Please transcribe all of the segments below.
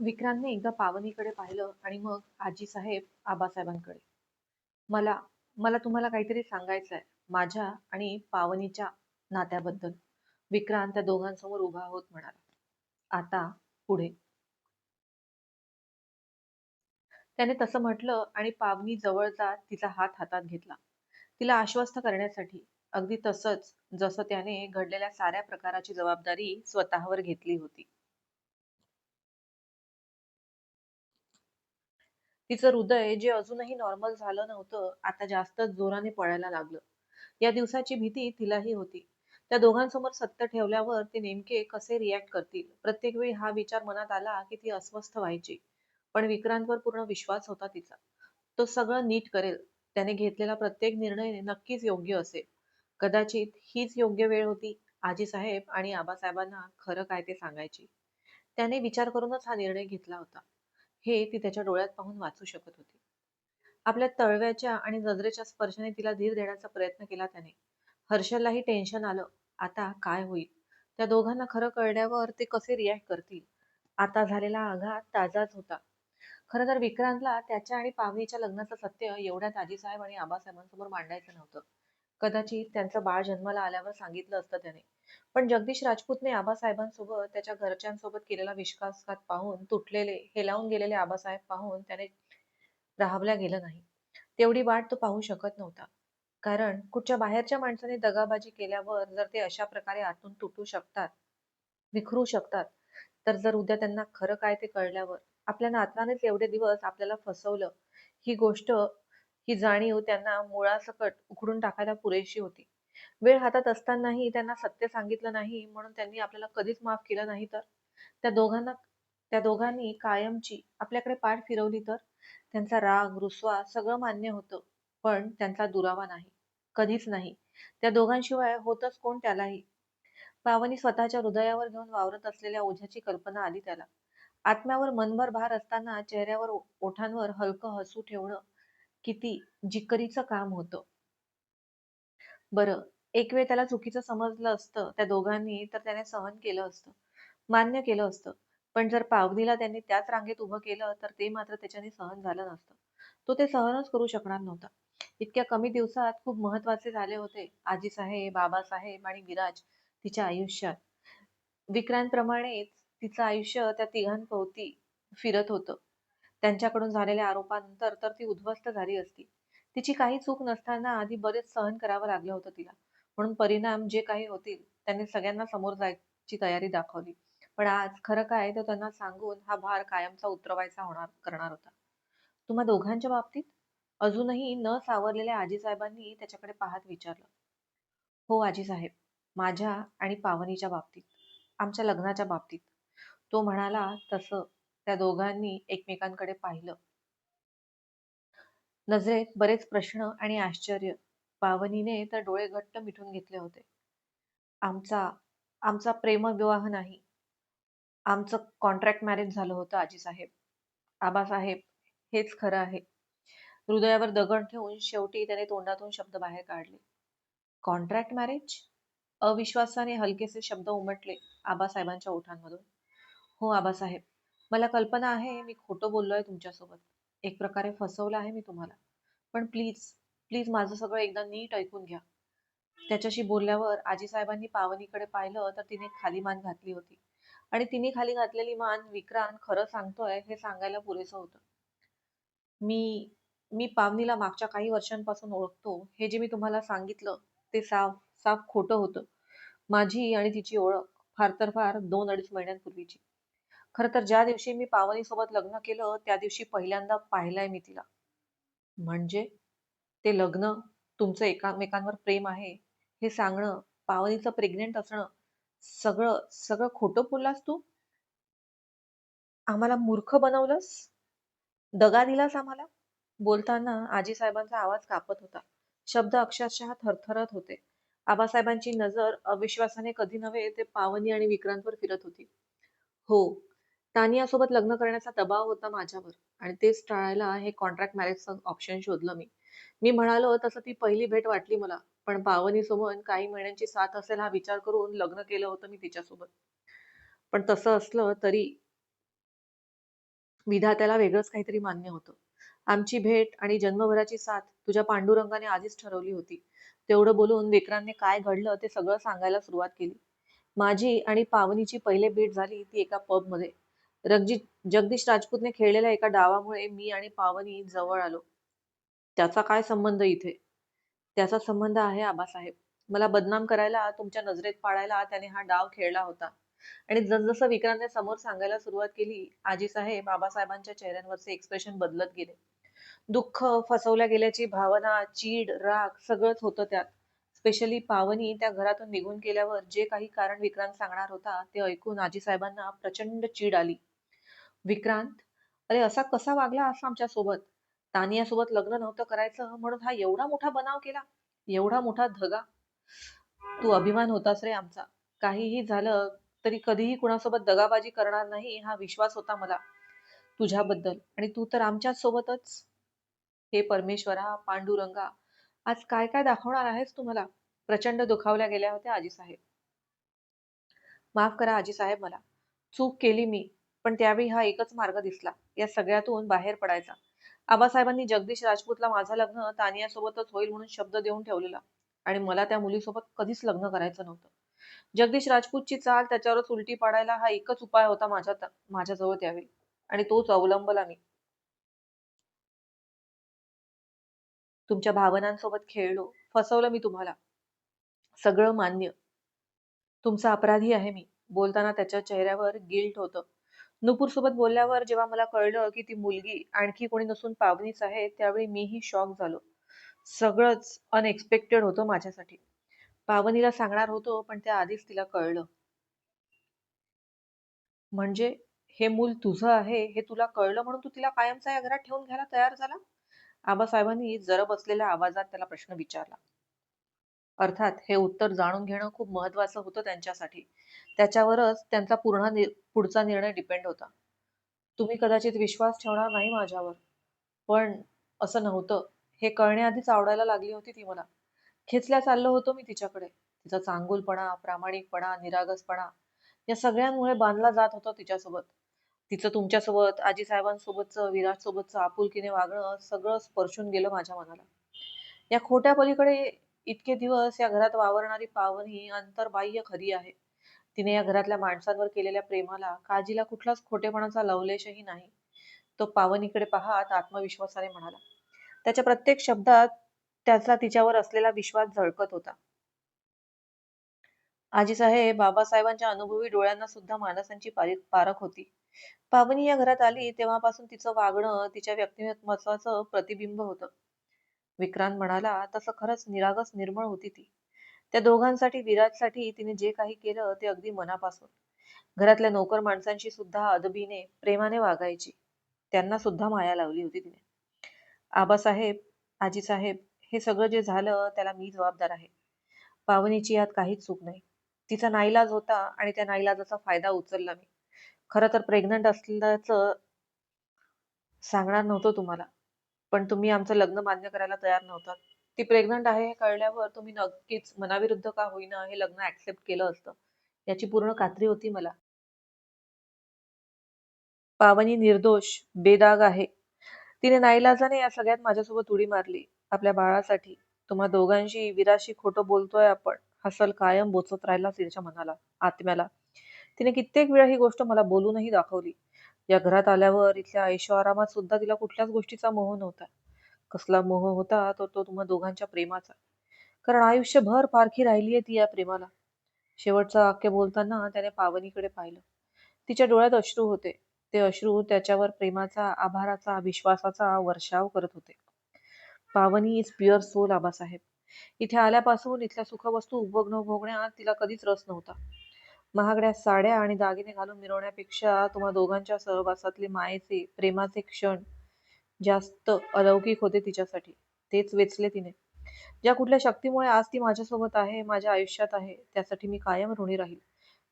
विक्रांतने एकदा पावनीकडे पाहिलं आणि मग आजी साहेब आबासाहेबांकडे. मला मला तुम्हाला काहीतरी सांगायचं आहे माझ्या आणि पावनीच्या नात्याबद्दल. विक्रांत त्या दोघांसमोर उभा होत म्हणाला. आता पुढे. त्याने तसं म्हटलं आणि पावनी जवळ जात तिचा हात हातात घेतला. तिला आश्वस्त करण्यासाठी अगदी तसंच जसं त्याने घडलेल्या साऱ्या प्रकाराची जबाबदारी स्वतःवर घेतली होती. तिचं हृदय जे अजूनही नॉर्मल झालं नव्हतं आता जास्तच जोराने पळायला लागलं. या दिवसाची भीती तिलाही होती. त्या दोघांसमोर सत्य ठेवल्यावर ते नेमके कसे रिॲक्ट करतील? प्रत्येक वेळी हा विचार मनात आला की ती अस्वस्थ व्हायची. पण विक्रांतवर पूर्ण विश्वास होता तिचा. तो सगळं नीट करेल. त्याने घेतलेला प्रत्येक निर्णय नक्कीच योग्य असेल. कदाचित हीच योग्य वेळ होती आजी साहेब आणि आबासाहेबांना खरं काय ते सांगायची. त्याने विचार करूनच हा निर्णय घेतला होता. हे ती त्याच्या डोळ्यात पाहून वाचू शकत होती. आपल्या तळव्याच्या आणि नजरेच्या स्पर्शाने तिला धीर देण्याचा प्रयत्न केला त्याने. हर्षललाही टेन्शन आलं. आता काय होईल? त्या दोघांना खरं कळल्यावर ते कसे रिॲक्ट करतील? आता झालेला आघात ताजाच होता. खरं तर विक्रांतला त्याच्या आणि पावनीच्या लग्नाचं सत्य एवढ्या ताजीसाहेब आणि आबासाहेबांसमोर मांडायचं नव्हतं. कदाचित त्यांचं बाळ जन्माला आल्यावर सांगितलं असतं त्याने. पण जगदीश राजपूतने आबासाहेबांसोबत त्याच्या घरच्यांसोबत केलेला विश्वासघात पाहून तुटलेले हेलावून गेलेले आबासाहेब पाहून त्याने राहवल्या गेलं नाही. तेवढी वाट तो पाहू शकत नव्हता. कारण कुठच्या बाहेरच्या माणसाने दगाबाजी केल्यावर जर ते अशा प्रकारे आतून तुटू शकतात विखरू शकतात तर जर उद्या त्यांना खरं काय ते कळल्यावर आपल्या नातवानेच एवढे दिवस आपल्याला फसवलं ही गोष्ट ही जाणीव त्यांना मुळासकट उखडून टाकायला पुरेशी होती. वेळ हातात असतानाही त्यांना सत्य सांगितलं नाही म्हणून त्यांनी आपल्याला कधीच माफ केलं नाही तर? त्या दोघांना त्या दोघांनी कायमची आपल्याकडे पाठ फिरवली तर? त्यांचा राग रुसवा सगळं मान्य होतं पण त्यांचा दुरावा नाही. कधीच नाही. त्या दोघांशिवाय होतच कोण त्यालाही? पावनी स्वतःच्या हृदयावर घेऊन वावरत असलेल्या ओझ्याची कल्पना आली त्याला. आत्म्यावर मनभर भार असताना चेहऱ्यावर ओठांवर हलकं हसू ठेवणं किती जिकरीचं काम होतं. बरं एक वेळ त्याला चुकीचं समजलं असतं त्या दोघांनी तर त्याने सहन केलं असतं मान्य केलं असतं. पण जर पावनीला त्यांनी त्याच रांगेत उभं केलं तर ते मात्र त्याच्याने सहन झालं नसतं. तो ते सहनच करू शकणार नव्हता. इतक्या कमी दिवसात खूप महत्त्वाचे झाले होते. आजीसाहेब बाबासाहेब आणि विराज तिच्या आयुष्यात. विक्रांतप्रमाणेच तिचं आयुष्य त्या तिघांभोवती फिरत होतं. त्यांच्याकडून झालेल्या आरोपानंतर तर ती उद्ध्वस्त झाली असती. तिची काही चूक नसताना आधी बरेच सहन करावं लागलं होतं तिला. म्हणून परिणाम जे काही होतील त्यांनी सगळ्यांना समोर जायची तयारी दाखवली. पण आज खरं काय तर त्यांना सांगून हा भार कायमचा उतरवायचा होणार करणार होता. तुम्हा दोघांच्या बाबतीत? अजूनही न सावरलेल्या आजीसाहेबांनी त्याच्याकडे पाहत विचारलं. हो आजीसाहेब माझ्या आणि पावनीच्या बाबतीत आमच्या लग्नाच्या बाबतीत. तो म्हणाला तसं त्या दोघांनी एकमेकांकडे पाहिलं. नजरेत बरेच प्रश्न आणि आश्चर्य. पावनीने तर डोळे घट्ट मिठून घेतले होते. आमचा आमचा प्रेमविवाह नाही. आमचं कॉन्ट्रॅक्ट मॅरेज झालं होतं आजीसाहेब. आबासाहेब हेच खरं आहे. हृदयावर दगड ठेवून शेवटी त्याने तोंडातून शब्द बाहेर काढले. Contract marriage? अविश्वासाने हलकेसे शब्द उमटले आबासाहेबांच्या ओठांमधून. हो आबासाहेब. मला कल्पना आहे मी खोटं बोललोय तुमच्यासोबत. एक प्रकारे फसवलं आहे मी तुम्हाला. पण प्लीज प्लीज माझं सगळं एकदा नीट ऐकून घ्या. त्याच्याशी बोलल्यावर आजी साहेबांनी पावनीकडे पाहिलं तर तिने खाली मान घातली होती. आणि तिने खाली घातलेली मान विक्रांत खरं सांगतोय हे सांगायला पुरेसं होतं. मी मी पावनीला मागच्या काही वर्षांपासून ओळखतो. हे जे मी तुम्हाला सांगितलं ते साफ साफ खोटं होतं. माझी आणि तिची ओळख फार तर फार दोन अडीच महिन्यांपूर्वीची. खरं तर ज्या दिवशी मी पावनीसोबत लग्न केलं त्या दिवशी पहिल्यांदा पाहिलंय मी तिला. म्हणजे? ते लग्न तुमचं एकामेकांवर प्रेम आहे हे सांगणं पावनीचं प्रेग्नेंट असणं सगळं सगळं खोटं बोललास तू? आम्हाला मूर्ख बनवलंस? दगा दिलास आम्हाला? बोलताना आजी साहेबांचा आवाज कापत होता. शब्द अक्षरशः थरथरत होते. आबासाहेबांची नजर अविश्वासाने कधी नव्हे ते पावनी आणि विक्रांतवर फिरत होती. हो तानियासोबत लग्न करण्याचा दबाव होता माझ्यावर. आणि तेच टाळायला हे कॉन्ट्रॅक्ट मॅरेजचं ऑप्शन शोधलं मी. मी म्हणालो तसं ती पहिली भेट वाटली मला. पण पावनीसोबत काही महिन्यांची साथ असेल हा विचार करून लग्न केलं होतं मी तिच्यासोबत. पण तसं असलं तरी विधात्याला वेगळंच काहीतरी मान्य होतं. आमची भेट आणि जन्मभराची साथ तुझ्या पांडुरंगाने आधीच ठरवली होती. तेवढं बोलून विक्रांतने काय घडलं ते सगळं सांगायला सुरुवात केली. माझी आणि पावनीची पहिले भेट झाली ती एका पबमध्ये जगदीश राजपूतने खेळलेल्या एका डावामुळे मी आणि पावनी जवळ आलो. त्याचा काय संबंध इथे? त्याचा संबंध आहे आबासाहेब. मला बदनाम करायला तुमच्या नजरेत पाडायला त्याने हा डाव खेळला होता. आणि जसजसं विक्रांतने समोर सांगायला सुरुवात केली आजी साहेब बाबासाहेबांच्या चेहऱ्यांवरचे एक्सप्रेशन बदलत गेले. दुःख फसवल्या गेल्याची भावना चीड राग सगळंच होतं त्यात. स्पेशली पावनी त्या घरातून निघून गेल्यावर जे काही कारण विक्रांत सांगणार होता ते ऐकून आजी साहेबांना प्रचंड चीड आली. विक्रांत? अरे असा कसा वागला असा आमच्यासोबत तानियासोबत लग्न नव्हतं करायचं म्हणून हा एवढा मोठा बनाव केला? एवढा मोठा धगा? तू अभिमान होतास रे आमचा. काहीही झालं तरी कधीही कुणासोबत दगाबाजी करणार नाही हा विश्वास होता मला. तुझ्याबद्दल. आणि तू तर आमच्याच सोबतच हे परमेश्वरा पांडुरंगा आज काय काय दाखवणार आहेस तुम्हाला प्रचंड दुखावल्या गेल्या होत्या आजी साहेब माफ करा आजी साहेब मला. चूक केली मी. पण त्यावेळी हा एकच मार्ग दिसला या सगळ्यातून बाहेर पडायचा. आबासाहेबांनी जगदीश राजपूतला माझं लग्न तानिया सोबतच होईल म्हणून शब्द देऊन ठेवलेला आणि मला त्या मुलीसोबत कधीच लग्न करायचं नव्हतं. जगदीश राजपूतची चाल त्याच्यावरच उलटी पाडायला हा एकच उपाय होता माझ्या माझ्याजवळ त्यावेळी आणि तोच अवलंबला मी. तुमच्या भावनांसोबत खेळलो फसवलं मी तुम्हाला. सगळं मान्य. तुमचा अपराधी आहे मी. बोलताना त्याच्या चेहऱ्यावर गिल्ट होतं. नुपूर सोबत बोलल्यावर जेव्हा मला कळलं की ती मुलगी आणखी कोणी नसून पावनीच आहे त्यावेळी मीही शॉक झालो. सगळंच अनएक्सपेक्टेड होतं माझ्यासाठी. पावनीला सांगणार होतो पण त्या आधीच तिला कळलं. म्हणजे हे मूल तुझं आहे हे तुला कळलं म्हणून तू तिला कायमचा या घरात ठेवून घ्यायला तयार झाला? आबासाहेबांनी जर बसलेल्या आवाजात त्याला प्रश्न विचारला. अर्थात हे उत्तर जाणून घेणं खूप महत्वाचं होतं त्यांच्यासाठी. त्याच्यावरच त्यांचा पूर्ण पुढचा निर्णय डिपेंड होता. तुम्ही कदाचित विश्वास ठेवणार नाही माझ्यावर पण असं नव्हतं. हे कळण्याआधीच आवडायला लागली होती ती मला. खेचल्या चाललो होतो मी तिच्याकडे. तिचा चांगुलपणा प्रामाणिकपणा निरागसपणा या सगळ्यांमुळे बांधला जात होता तिच्यासोबत. तिचं तुमच्यासोबत आजी साहेबांसोबतचं विराट सोबतचं आपुलकीने वागणं सगळं स्पर्शून गेलं माझ्या मनाला. या खोट्या पलीकडे इतके दिवस या घरात वावरणारी पावन ही अंतर्बाह्य खरी आहे. तिने या घरातल्या माणसांवर केलेल्या प्रेमाला काजीला कुठलाच खोटेपणाचा लवलेशही नाही. तो पावनीकडे पाहत आत्मविश्वासाने म्हणाला. त्याच्या प्रत्येक शब्दात त्याचा तिच्यावर असलेला विश्वास झळकत होता. आजीसाहेब बाबासाहेबांच्या अनुभवी डोळ्यांना सुद्धा माणसांची पारख होती. पावनी या घरात आली तेव्हापासून तिचं वागणं तिच्या व्यक्तिमत्वाचं प्रतिबिंब होतं. विक्रांत म्हणाला तसं खरंच निरागस निर्मळ होती ती. त्या दोघांसाठी विराजसाठी तिने जे काही केलं ते अगदी मनापासून. घरातल्या नोकर माणसांशी सुद्धा अदबीने प्रेमाने वागायची. त्यांना सुद्धा माया लावली होती तिने. आबासाहेब आजीसाहेब हे सगळं जे झालं त्याला मी जबाबदार आहे. पावनीची यात काहीच चूक नाही. तिचा नाईलाज होता आणि त्या नाईलाजाचा फायदा उचलला मी. खर तर प्रेग्नंट असल्याचं सांगणार नव्हतं तुम्हाला. पण तुम्ही आमचं लग्न मान्य करायला तयार नव्हतात. ती प्रेग्नंट आहे हे कळल्यावर तुम्ही नक्कीच मनाविरुद्ध का होईना हे लग्न ऍक्सेप्ट केलं असतं. याची पूर्ण खात्री होती मला. पावनी निर्दोष बेदाग आहे. तिने नाईलाजाने या सगळ्यात माझ्यासोबत उडी मारली आपल्या बाळासाठी. तुम्हा दोघांशी विराशी खोटं बोलतोय आपण हसल कायम बोचत राहिला तिच्या मनाला आत्म्याला. तिने कित्येक वेळा ही गोष्ट मला बोलूनही दाखवली. या घरात आल्यावर इथल्या ऐशोआरामात सुद्धा तिला कुठल्याच गोष्टीचा मोह नव्हता. कसला मोह होता तो तो तुम्हा दोघांच्या प्रेमाचा. कारण आयुष्यभर पारखी राहिली आहे ती या प्रेमाला. शेवटचं वाक्य बोलताना त्याने पावनीकडे पाहिलं. तिच्या डोळ्यात अश्रू होते. ते अश्रू त्याच्यावर प्रेमाचा आभाराचा विश्वासाचा वर्षाव करत होते. पावनी इज प्युअर सोल आबासाहेब. इथे आल्यापासून इथल्या सुखवस्तू उपभोगणं भोगण्यात तिला कधीच रस नव्हता. महागड्या साड्या आणि दागिने घालून मिरवण्यापेक्षा तुम्हा दोघांच्या सहवासातले मायेचे प्रेमाचे क्षण जास्त अलौकिक होते तिच्यासाठी. तेच वेचले तिने. ज्या कुठल्या शक्तीमुळे आज ती माझ्यासोबत आहे माझ्या आयुष्यात आहे त्यासाठी मी कायम ऋणी राहील.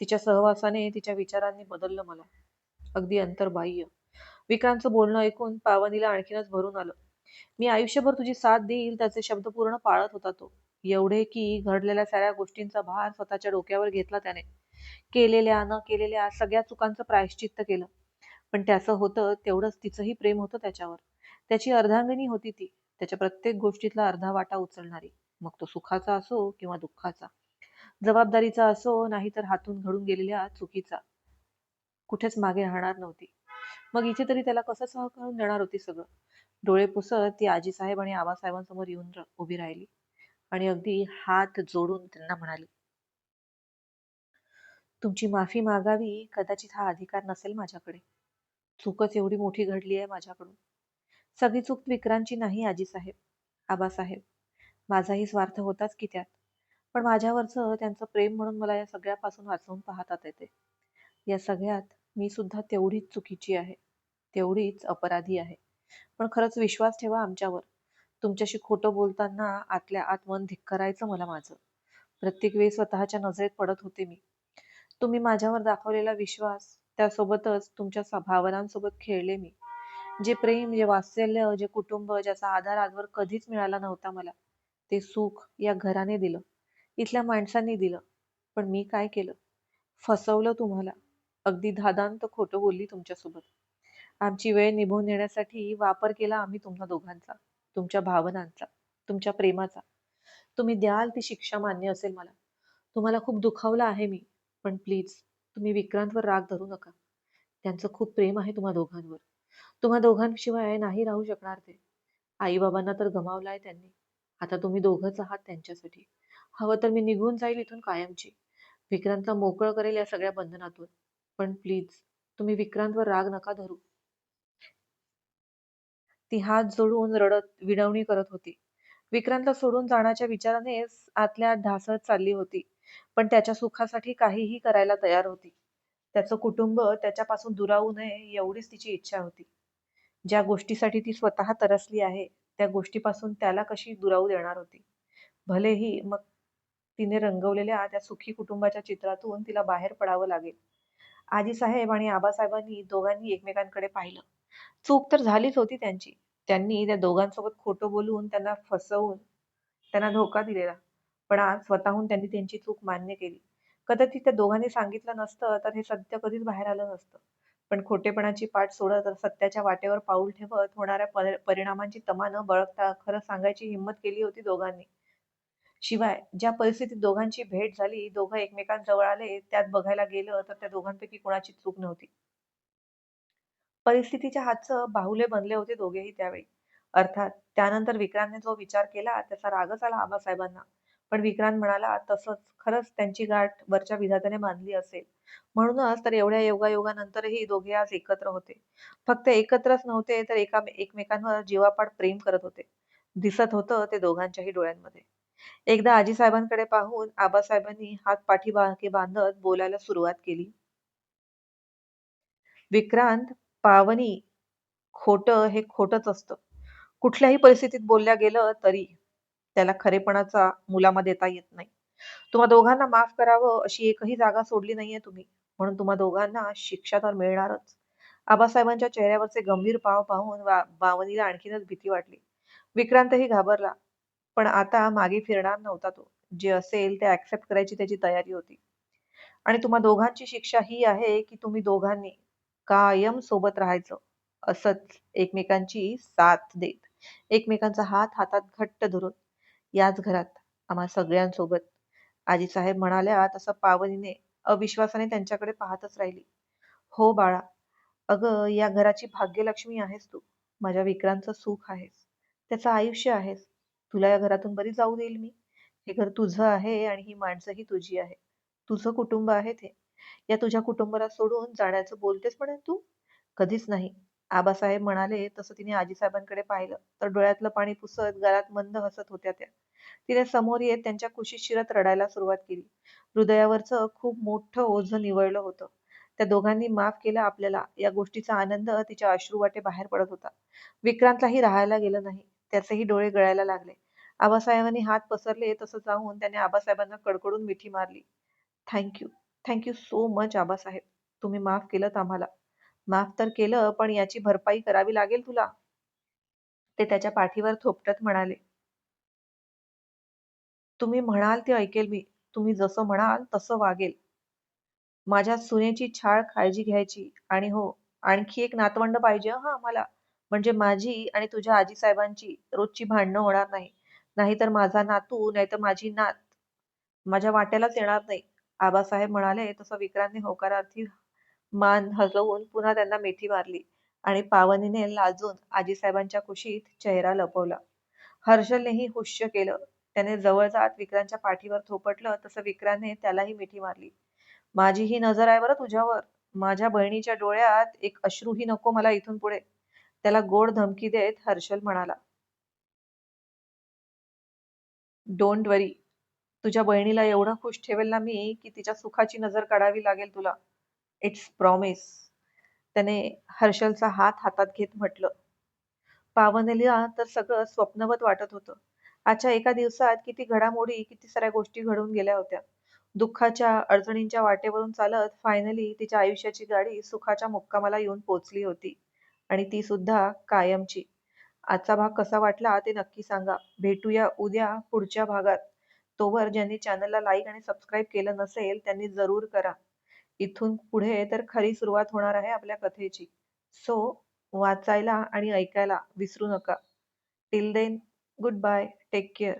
तिच्या सहवासाने तिच्या विचारांनी बदललं मला. अगदी अंतर्बाह्य. विक्रांतचं बोलणं ऐकून पावनीला आणखीनच भरून आलं. मी आयुष्यभर तुझी साथ देईल त्याचे शब्द पूर्ण पाळत होता तो. एवढे की घडलेल्या साऱ्या गोष्टींचा भार स्वतःच्या डोक्यावर घेतला त्याने. केलेल्या न केलेल्या सगळ्या चुकांचं प्रायश्चित्त केलं. पण त्याचं होतं तेवढंच तिचंही प्रेम होतं त्याच्यावर. त्याची अर्धांगिनी होती ती. त्याच्या प्रत्येक गोष्टीतला अर्धा वाटा उचलणारी. मग तो सुखाचा असो किंवा दुःखाचा. जबाबदारीचा असो नाहीतर हातून घडून गेलेल्या चुकीचा. कुठेच मागे राहणार नव्हती. मग इथे तरी त्याला कसं सहकारून देणार होती सगळं? डोळे पुसत ती आजीसाहेब आणि आबासाहेबांसमोर येऊन उभी राहिली. आणि अगदी हात जोडून त्यांना म्हणाली तुमची माफी मागावी कदाचित हा अधिकार नसेल माझ्याकडे. चूकच एवढी मोठी घडली आहे माझ्याकडून. सगळी चूक विक्रांची नाही आजीसाहेब. आबासाहेब. माझाही स्वार्थ होताच की त्यात. पण माझ्यावरचं त्यांचं प्रेम म्हणून मला या सगळ्यापासून वाचवून पाहतात येते. या सगळ्यात मी सुद्धा तेवढीच चुकीची आहे. तेवढीच अपराधी आहे. पण खरंच विश्वास ठेवा आमच्यावर. तुमच्याशी खोटं बोलताना आतल्या आत मन धिक्करायचं मला माझं. प्रत्येक वेळी स्वतःच्या नजरेत पडत होते मी. तुम्ही माझ्यावर दाखवलेला विश्वास त्यासोबतच तुमच्या भावनांसोबत खेळले मी. जे प्रेम जे वात्सल्य जे कुटुंब ज्याचा आधार आजवर कधीच मिळाला नव्हता मला ते सुख या घराने दिलं इथल्या माणसांनी दिलं. पण मी काय केलं? फसवलं तुम्हाला. अगदी धादांत खोटं बोलली तुमच्यासोबत. आमची वेळ निभवून नेण्यासाठी वापर केला आम्ही तुम्हा दोघांचा तुमच्या भावनांचा तुमच्या प्रेमाचा. तुम्ही द्याल ती शिक्षा मान्य असेल मला. तुम्हाला खूप दुखावलं आहे मी. पण प्लीज तुम्ही विक्रांतवर राग धरू नका. त्यांचं खूप प्रेम आहे तुम्हा दोघांवर. तुम्हा दोघांशिवाय नाही राहू शकणार ते. आई बाबांना तर गमावलाय त्यांनी. आता तुम्ही दोघंच आहात त्यांच्यासाठी. हवं तर मी निघून जाईल इथून कायमची. विक्रांतला मोकळं करेल या सगळ्या बंधनातून. पण प्लीज तुम्ही विक्रांतवर राग नका धरू. ती हात जोडून रडत विडवणी करत होती. विक्रांतला सोडून जाण्याच्या विचाराने आतल्या ढासळत चालली होती. पण त्याच्या सुखासाठी काहीही करायला तयार होती. त्याचं कुटुंब त्याच्यापासून दुरावू नये एवढीच तिची इच्छा होती. ज्या गोष्टीसाठी ती स्वतः तरसली आहे त्या गोष्टीपासून त्याला कशी दुरावू देणार होती? भलेही मग तिने रंगवलेल्या त्या सुखी कुटुंबाच्या चित्रातून तिला बाहेर पडावं लागेल. आजीसाहेब आणि आबासाहेबांनी दोघांनी एकमेकांकडे पाहिलं. चूक तर झालीच होती त्यांची. त्यांनी त्या दोघांसोबत खोटं बोलून त्यांना फसवून त्यांना धोका दिलेला. पण आज स्वतःहून त्यांनी त्यांची चूक मान्य केली. कदाचित त्या दोघांनी सांगितलं नसतं तर हे सत्य कधीच बाहेर आलं नसतं. पण खोटेपणाची पाठ सोडत सत्याच्या वाटेवर पाऊल ठेवत होणाऱ्या परिणामांची तमा न बळगता खरं सांगायची हिंमत केली होती दोघांनी. शिवाय ज्या परिस्थितीत दोघांची भेट झाली दोघं एकमेकांजवळ आले त्यात बघायला गेलं तर त्या दोघांपैकी कोणाची चूक नव्हती. परिस्थितीच्या हातचं बाहुले बनले होते दोघेही त्यावेळी. अर्थात त्यानंतर विक्रांतने जो विचार केला त्याचा रागच आला आबासाहेबांना. पण विक्रांत म्हणाला तसंच खरंच त्यांची गाठ वरच्या विधात्याने बांधली असेल. म्हणूनच तर एवढ्या योगायोगानंतरही दोघे आज एकत्र होते. फक्त एकत्रच नव्हते तर एका एकमेकांवर जीवापाड प्रेम करत होते. दिसत होतं ते दोघांच्याही डोळ्यांमध्ये. एकदा आजी साहेबांकडे पाहून आबासाहेबांनी हात पाठीमागे बांधत बोलायला सुरुवात केली. विक्रांत पावनी खोटं हे खोटच असतं. कुठल्याही परिस्थितीत बोलल्या गेलं तरी त्याला खरेपणाचा मुलामा देता येत नाही. तुम्हा दोघांना माफ करावं अशी एकही जागा सोडली नाहीये तुम्ही. म्हणून तुम्हा दोघांना शिक्षा तर मिळणारच. आबासाहेबांच्या चेहऱ्यावरचे गंभीर पाव पाहून बावनीला आणखीनच भीती वाटली. विक्रांतही घाबरला. पण आता मागे फिरणार नव्हता तो. जे असेल ते ऍक्सेप्ट करायची त्याची तयारी होती. आणि तुम्हा दोघांची शिक्षा ही आहे की तुम्ही दोघांनी कायम सोबत राहायचं. असंच एकमेकांची साथ देत. एकमेकांचा हात हातात घट्ट धरून. याच घरात आम्हा सगळ्यांसोबत. आजी साहेब म्हणाल्या तसं पावनीने अविश्वासाने त्यांच्याकडे पाहतच राहिली. हो बाळा. अगं या घराची भाग्यलक्ष्मी आहेस तू. माझ्या विक्रांतचं सुख आहेस. त्याचं आयुष्य आहेस. तुला या घरातून बरी जाऊ देईल मी. हे घर तुझं आहे आणि ही माणसंही तुझी आहे. तुझं कुटुंब आहे ते. या तुझ्या कुटुंबाला सोडून जाण्याचं बोलतेस म्हणे तू? कधीच नाही. आबासाहेब म्हणाले तसं तिने आजीसाहेबांकडे पाहिलं तर डोळ्यातलं पाणी पुसत गळ्यात मंद हसत होत्या त्या. तिने समोर येत त्यांच्या कुशीत शिरत रडायला सुरुवात केली. हृदयावरचं खूप मोठं ओझं निवळलं होतं. त्या दोघांनी माफ केलं आपल्याला. या गोष्टीचा आनंद तिच्या अश्रू वाटे बाहेर पडत होता. विक्रांतलाही राहायला गेलं नाही. त्याचेही डोळे गळायला लागले. आबासाहेबांनी हात पसरले तसं जाऊन त्याने आबासाहेबांना कडकडून मिठी मारली. Thank you. Thank you so much Abasaheb. तुम्ही माफ केलं आम्हाला. माफ तर केलं पण याची भरपाई करावी लागेल तुला. ते त्याच्या पाठीवर थोपटत म्हणाले. तुम्ही म्हणाल ते ऐकेल मी. तुम्ही जसं म्हणाल तसं वागेल. माझ्या सुनेची छाळ काळजी घ्यायची. आणि हो आणखी एक नातवंड पाहिजे हा आम्हाला. म्हणजे माझी आणि तुझ्या आजीसाहेबांची. रोजची भांडणं होणार नाही. नाहीतर माझा नातू नाहीतर माझी नात. माझ्या वाट्यालाच येणार नाही. आबासाहेब म्हणाले तसं विक्रांतने होकारार्थी मान हलवून पुन्हा त्यांना मिठी मारली आणि पावनीने लाजून आजीसाहेबांच्या कुशीत चेहरा लपवला. हर्षलनेही हुश्य केलं. त्याने जवळ जात विक्रांतच्या पाठीवर थोपटलं तसं विक्रांतने त्यालाही मिठी मारली. माझी ही नजर आहे बरं तुझ्यावर. माझ्या बहिणीच्या डोळ्यात एक अश्रूही नको मला इथून पुढे. त्याला गोड धमकी देत हर्षल म्हणाला. Don't worry. तुझ्या बहिणीला एवढं खुश ठेवेल ना मी की तिच्या सुखाची नजर काढावी लागेल तुला. It's promise. त्याने हर्षलचा हात हातात घेत म्हटलं. पावनलीला तर सगळं स्वप्नवत वाटत होतं. आजच्या एका दिवसात किती घडामोडी, किती साऱ्या गोष्टी घडून गेल्या होत्या. दुःखाच्या, अडचणींच्या वाटेवरून चालत फायनली तिच्या आयुष्याची गाडी सुखाच्या मुक्कामाला येऊन पोचली होती. आणि ती सुद्धा कायमची. आजचा भाग कसा वाटला ते नक्की सांगा. भेटूया उद्या पुढच्या भागात. तोवर ज्यांनी चॅनलला लाईक आणि सबस्क्राईब केलं नसेल त्यांनी जरूर करा. इथून पुढे तर खरी सुरुवात होणार आहे आपल्या कथेची. सो वाचायला आणि ऐकायला विसरू नका. Till then good bye. Take care.